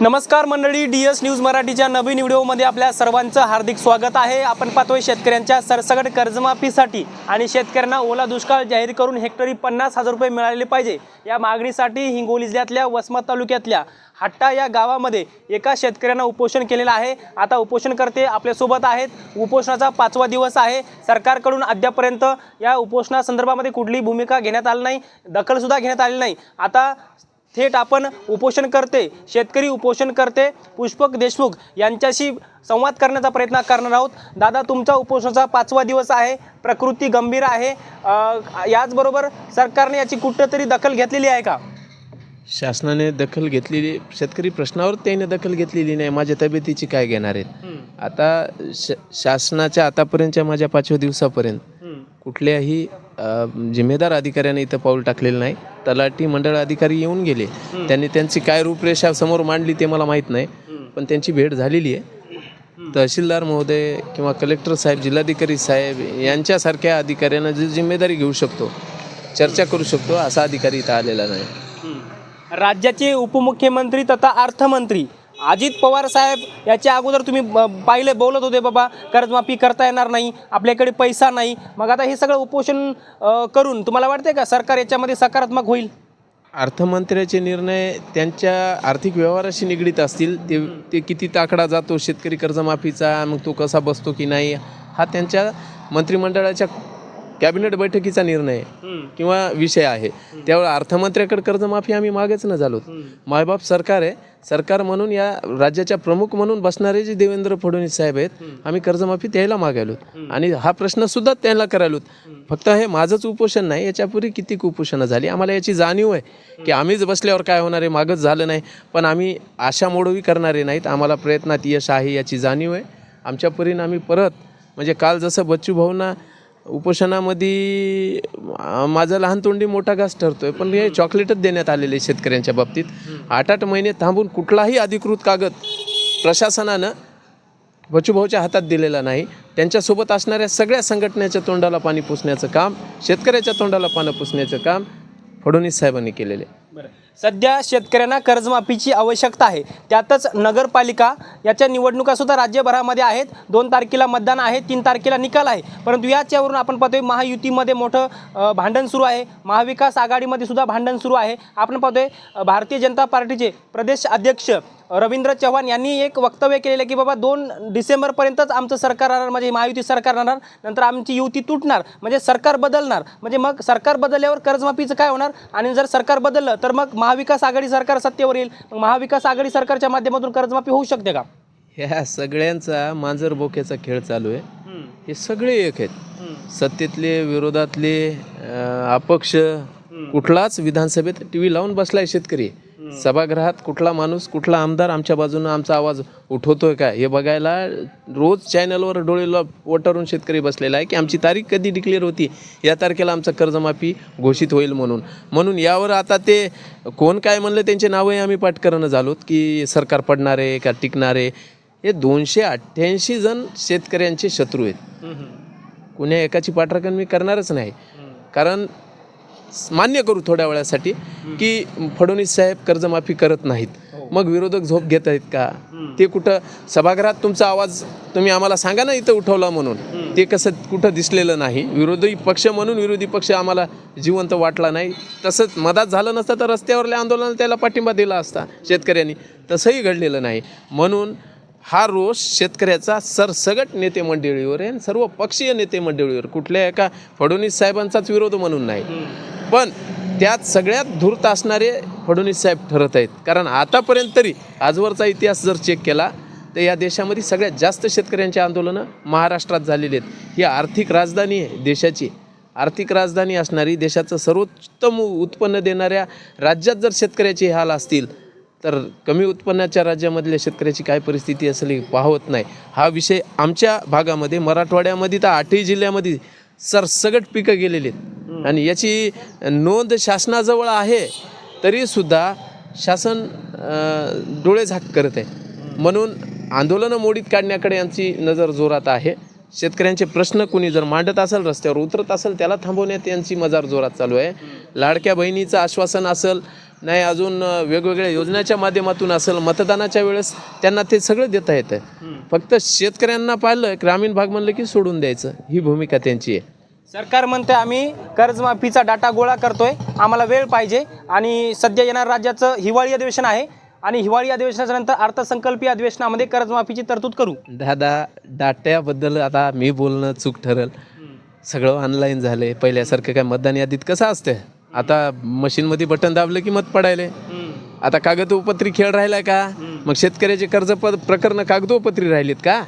नमस्कार मंडळी D S news मराठीच्या नवीन व्हिडिओमध्ये आपल्या सर्वांचं हार्दिक स्वागत आहे. आपण पाहतोय शेतकऱ्यांच्या सरसकट कर्जमाफीसाठी आणि शेतकऱ्यांना ओला दुष्काळ जाहीर करून हेक्टरी पन्नास हजार रुपये मिळाले पाहिजे. या मागणीसाठी हिंगोली जिल्ह्यातल्या वसमत तालुक्यातल्या हट्टा या गावामध्ये एका शेतकऱ्यांना उपोषण केलेलं आहे. आता उपोषणकर्ते आपल्यासोबत आहेत. उपोषणाचा पाचवा दिवस आहे. सरकारकडून अद्यापर्यंत या उपोषणासंदर्भामध्ये कुठलीही भूमिका घेण्यात आली नाही. दखलसुद्धा घेण्यात आली नाही. आता थेट आपण उपोषण करते शेतकरी उपोषण करते पुष्पक देशमुख यांच्याशी संवाद करण्याचा प्रयत्न करणार आहोत. दादा तुमचा उपोषणाचा पाचवा दिवस आहे प्रकृती गंभीर आहे. याचबरोबर सरकारने याची कुठंतरी दखल घेतलेली आहे का? शासनाने दखल घेतलेली शेतकरी प्रश्नावर त्याने दखल घेतलेली नाही माझ्या तब्येतीची काय घेणार आहेत? आता श शासनाच्या आतापर्यंतच्या माझ्या पाचव्या दिवसापर्यंत कुठल्याही जिम्मेदार अधिकाऱ्याने इथं पाऊल टाकलेलं नाही. तलाठी मंडळ अधिकारी येऊन गेले. त्यांनी त्यांची काय रूपरेषा समोर मांडली ते मला माहीत नाही. पण त्यांची भेट झालेली आहे. तहसीलदार महोदय किंवा कलेक्टर साहेब जिल्हाधिकारी साहेब यांच्यासारख्या अधिकाऱ्यांना जी जिम्मेदारी घेऊ शकतो चर्चा करू शकतो असा अधिकारी इथं आलेला नाही. राज्याचे उपमुख्यमंत्री तथा अर्थमंत्री अजित पवार साहेब याच्या अगोदर तुम्ही ब- पाहिले बोलत होते बाबा कर्जमाफी करता येणार नाही आपल्याकडे पैसा नाही. मग आता हे सगळं उपोषण करून तुम्हाला वाटते का सरकार याच्यामध्ये सकारात्मक होईल? अर्थमंत्र्याचे निर्णय त्यांच्या आर्थिक व्यवहाराशी निगडीत असतील. ते ते किती ताकडा जातो शेतकरी कर्जमाफीचा मग तो कसा बसतो की नाही हा त्यांच्या मंत्रिमंडळाच्या कॅबिनेट बैठकीचा निर्णय किंवा विषय आहे. त्यावेळी अर्थमंत्र्याकडे कर्जमाफी आम्ही मागेच न झालो. मायबाप सरकार आहे. सरकार म्हणून या राज्याच्या प्रमुख म्हणून बसणारे जे देवेंद्र फडणवीस साहेब आहेत आम्ही कर्जमाफी द्यायला मागायलो. आणि हा प्रश्न सुद्धा त्यांना करायलो. फक्त हे माझंच उपोषण नाही याच्यापूर्वी किती उपोषणं झाली? आम्हाला याची जाणीव आहे की आम्हीच बसल्यावर काय होणार आहे? मागच झालं नाही. पण आम्ही आशा मोडवी करणारे नाहीत. आम्हाला प्रयत्नात यश आहे याची जाणीव आहे. आमच्या परीनं आम्ही परत म्हणजे काल जसं बच्चू भाऊंना उपोषणामध्ये माझा लहान तोंडी मोठा घास ठरतोय पण हे चॉकलेटच देण्यात आलेले शेतकऱ्यांच्या बाबतीत. आठ आठ महिने थांबून कुठलाही अधिकृत कागद प्रशासनानं बचूभाऊच्या हातात दिलेला नाही. त्यांच्यासोबत असणाऱ्या सगळ्या संघटनेच्या तोंडाला पाणी पुसण्याचं काम शेतकऱ्याच्या तोंडाला पाणी पुसण्याचं काम फडणवीस साहेबांनी केलेले. बरं. सध्या शेतकऱ्यांना कर्जमाफीची आवश्यकता आहे. त्यातच नगरपालिका याच्या निवडणुका सुद्धा राज्यभरामध्ये आहेत. दोन तारखेला मतदान आहे तीन तारखेला निकाल आहे. परंतु याच्यावरून आपण पाहतोय महायुतीमध्ये मोठं भांडण सुरू आहे. महाविकास आघाडीमध्ये सुद्धा भांडण सुरू आहे. आपण पाहतोय भारतीय जनता पार्टीचे प्रदेश अध्यक्ष रवींद्र चव्हाण यांनी एक वक्तव्य केलेलं आहे की बाबा दोन डिसेंबरपर्यंतच आमचं सरकार राहणार म्हणजे महायुती सरकार राहणार नंतर आमची युती तुटणार म्हणजे सरकार बदलणार. म्हणजे मग सरकार बदलल्यावर कर्जमाफीचं काय होणार? आणि जर सरकार बदललं तर मग महाविकास आघाडी सरकार सत्तेवर येईल. मग महाविकास आघाडी सरकारच्या माध्यमातून कर्जमाफी होऊ शकते का? ह्या सगळ्यांचा मांजर बोक्याचा खेळ चालू आहे. हे सगळे एक आहेत. सत्तेतले विरोधातले अपक्ष कुठलाच विधानसभेत टी व्ही लावून बसलाय शेतकरी. सभागृहात कुठला माणूस कुठला आमदार आमच्या बाजूनं आमचा आवाज उठवतोय का हे बघायला रोज चॅनलवर डोळेला वटारून शेतकरी बसलेला आहे की आमची तारीख कधी डिक्लेअर होती? या तारखेला आमचं कर्जमाफी घोषित होईल म्हणून. म्हणून यावर आता ते कोण काय म्हणलं त्यांचे नावही आम्ही पाठ करणं झालोत की सरकार पडणार आहे का टिकणार आहे? हे दोनशे अठ्ठ्याऐंशी जण शेतकऱ्यांचे शत्रू आहेत. कुण्या एकाची पाठराखण मी करणारच नाही. कारण मान्य करू थोड्या वेळासाठी की फडणवीस साहेब कर्जमाफी करत नाहीत. मग विरोधक झोप घेत आहेत का? ते कुठं सभागृहात तुमचा आवाज तुम्ही आम्हाला सांगा ना इथं उठवला म्हणून. ते कसं कुठं दिसलेलं नाही. विरोधी पक्ष म्हणून विरोधी पक्ष आम्हाला जिवंत वाटला नाही. तसंच मधात झालं नसतं तर रस्त्यावरल्या आंदोलनाला त्याला पाठिंबा दिला असता शेतकऱ्यांनी. तसंही घडलेलं नाही. म्हणून हा रोष शेतकऱ्याचा सरसगट नेते मंडळीवर आहे आणि सर्व पक्षीय नेते मंडळीवर. कुठल्या एका फडणवीस साहेबांचाच विरोध म्हणून नाही. पण त्यात सगळ्यात धूर्त असणारे फडणवीस साहेब ठरत आहेत. कारण आतापर्यंत तरी आजवरचा इतिहास जर चेक केला तर या देशामध्ये सगळ्यात जास्त शेतकऱ्यांची आंदोलनं महाराष्ट्रात झालेली आहेत. ही आर्थिक राजधानी आहे देशाची. आर्थिक राजधानी असणारी देशाचं सर्वोत्तम उत्पन्न देणाऱ्या राज्यात जर शेतकऱ्याचे हाल असतील तर कमी उत्पन्नाच्या राज्यामधल्या शेतकऱ्याची काय परिस्थिती असेल हे पाहत नाही. हा विषय आमच्या भागामध्ये मराठवाड्यामध्ये तर आठही जिल्ह्यामध्ये सरसगट पिकं गेलेली आहेत. आणि याची नोंद शासनाजवळ आहे तरीसुद्धा शासन डोळे झाक करत. आहे म्हणून आंदोलनं मोडीत काढण्याकडे यांची नजर जोरात आहे. शेतकऱ्यांचे प्रश्न कुणी जर मांडत असेल रस्त्यावर उतरत असेल त्याला थांबवण्यात यांची मजार जोरात चालू आहे. लाडक्या बहिणीचं आश्वासन असेल नाही अजून वेगवेगळ्या योजनेच्या माध्यमातून असेल मतदानाच्या वेळेस त्यांना ते सगळं देता येतं. फक्त शेतकऱ्यांना पाहिलं ग्रामीण भाग म्हणलं की सोडून द्यायचं. ही भूमिका त्यांची आहे. सरकार म्हणते आम्ही कर्जमाफीचा डाटा गोळा करतोय आम्हाला वेळ पाहिजे आणि सध्या येणार राज्याचं हिवाळी अधिवेशन आहे आणि हिवाळी अधिवेशनाच्या नंतर अर्थसंकल्पीय अधिवेशनामध्ये कर्जमाफीची तरतूद करू. दादा डाट्याबद्दल आता मी बोलणं चूक ठरेल. सगळं ऑनलाईन झाले. पहिल्यासारखं काय मतदान यादीत कसं असतं आता मशीनमध्ये बटन दाबलं की मत पडायले. आता कागदोपत्री खेळ राहिला का? मग शेतकऱ्याचे कर्ज प्रकरणं कागदोपत्री राहिलीत का?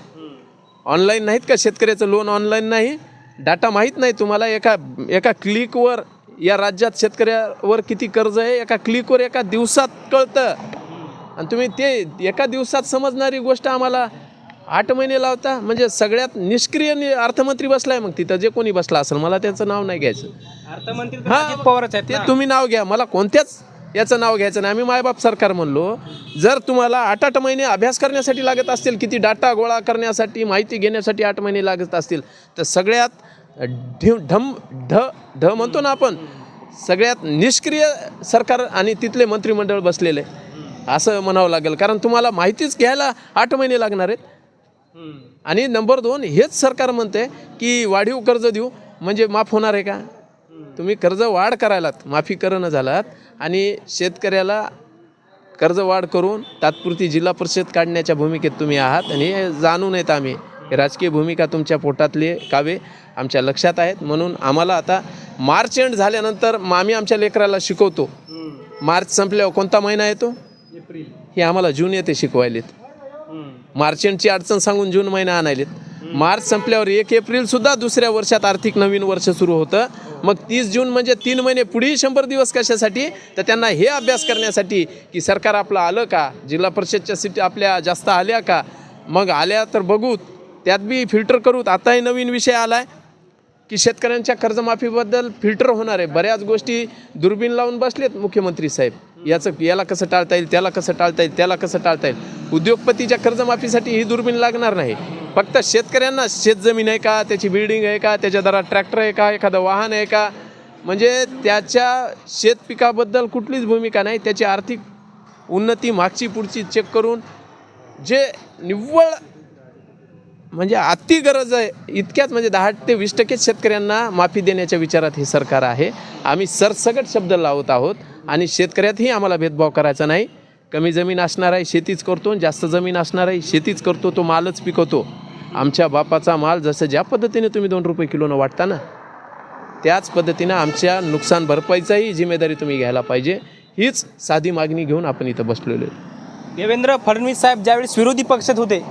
ऑनलाईन नाहीत का? शेतकऱ्याचं लोन ऑनलाईन नाही? डाटा माहीत नाही तुम्हाला एका एका क्लिकवर या राज्यात शेतकऱ्यावर किती कर्ज आहे एका क्लिकवर एका दिवसात कळतं. आणि तुम्ही ते एका दिवसात समजणारी गोष्ट आम्हाला आठ महिने लावता म्हणजे सगळ्यात निष्क्रिय नि- अर्थमंत्री बसलाय मग तिथं जे कोणी बसला असेल मला त्याचं नाव नाही घ्यायचं. अर्थमंत्री तर हा, पवारच आहेत ते. तुम्ही नाव घ्या मला कोणत्याच याचं नाव घ्यायचं नाही. आम्ही मायबाप सरकार म्हणलो जर तुम्हाला आठ आठ महिने अभ्यास करण्यासाठी लागत असतील किती डाटा गोळा करण्यासाठी माहिती घेण्यासाठी आठ महिने लागत असतील तर सगळ्यात ढि ढम ढ ढ म्हणतो ना आपण सगळ्यात निष्क्रिय सरकार आणि तिथले मंत्रिमंडळ बसलेले. असं म्हणावं लागेल. कारण तुम्हाला माहितीच घ्यायला आठ महिने लागणार आहेत. आणि नंबर दोन हेच सरकार म्हणते की वाढीव कर्ज देऊ. म्हणजे माफ होणार आहे का? तुम्ही कर्ज वाढ करायलात माफी करणं झालात आणि शेतकऱ्याला कर्ज वाढ करून तात्पुरती जिल्हा परिषद काढण्याच्या भूमिकेत तुम्ही आहात आणि हे जाणून येत आम्ही. राजकीय भूमिका तुमच्या पोटातले कावे आमच्या लक्षात आहेत. म्हणून आम्हाला आता मार्च एंड झाल्यानंतर मग आम्ही आमच्या लेकराला शिकवतो. मार्च संपल्यावर कोणता महिना येतो एप्रिल. हे आम्हाला जून येते शिकवायलेत. मार्च एंडची अडचण सांगून जून महिना आणायलेत. मार्च संपल्यावर एक एप्रिल सुद्धा दुसऱ्या वर्षात आर्थिक नवीन वर्ष सुरू होतं. मग तीस जून म्हणजे तीन महिने पुढेही शंभर दिवस कशासाठी? तर त्यांना हे अभ्यास करण्यासाठी की सरकार आपलं आलं का? जिल्हा परिषदच्या सीट आपल्या जास्त आल्या का? मग आल्या तर बघू त्यात बी फिल्टर करू. आताही नवीन विषय आला आहे की शेतकऱ्यांच्या कर्जमाफीबद्दल फिल्टर होणार आहे. बऱ्याच गोष्टी दुर्बीण लावून बसलेत मुख्यमंत्री साहेब. याचं याला कसं टाळता येईल त्याला कसं टाळता येईल त्याला कसं टाळता येईल? उद्योगपतीच्या कर्जमाफीसाठी ही दुर्बीण लागणार नाही. फक्त शेतकऱ्यांना शेतजमीन आहे का त्याची बिल्डिंग आहे का त्याच्या दरात ट्रॅक्टर आहे का एखादं वाहन आहे का? म्हणजे त्याच्या शेतपिकाबद्दल कुठलीच भूमिका नाही. त्याची आर्थिक उन्नती मागची पुढची चेक करून जे निव्वळ म्हणजे अति गरज आहे. इतक्याच म्हणजे दहा ते वीस टक्केच शेतकऱ्यांना माफी देण्याच्या विचारात हे सरकार आहे. आम्ही सरसकट शब्द लावत आहोत आणि शेतकऱ्यातही आम्हाला भेदभाव करायचा नाही. कमी जमीन असणार आहे शेतीच करतो आणि जास्त जमीन असणार आहे शेतीच करतो तो मालच पिकवतो. आमच्या बापाचा माल जसं ज्या पद्धतीने तुम्ही दोन रुपये किलोनं वाटता ना त्याच पद्धतीनं आमच्या नुकसान भरपाईचाही जिम्मेदारी तुम्ही घ्यायला पाहिजे. हीच साधी मागणी घेऊन आपण इथं बसलेलो आहे. देवेंद्र फडणवीस साहेब ज्यावेळेस विरोधी पक्षात होते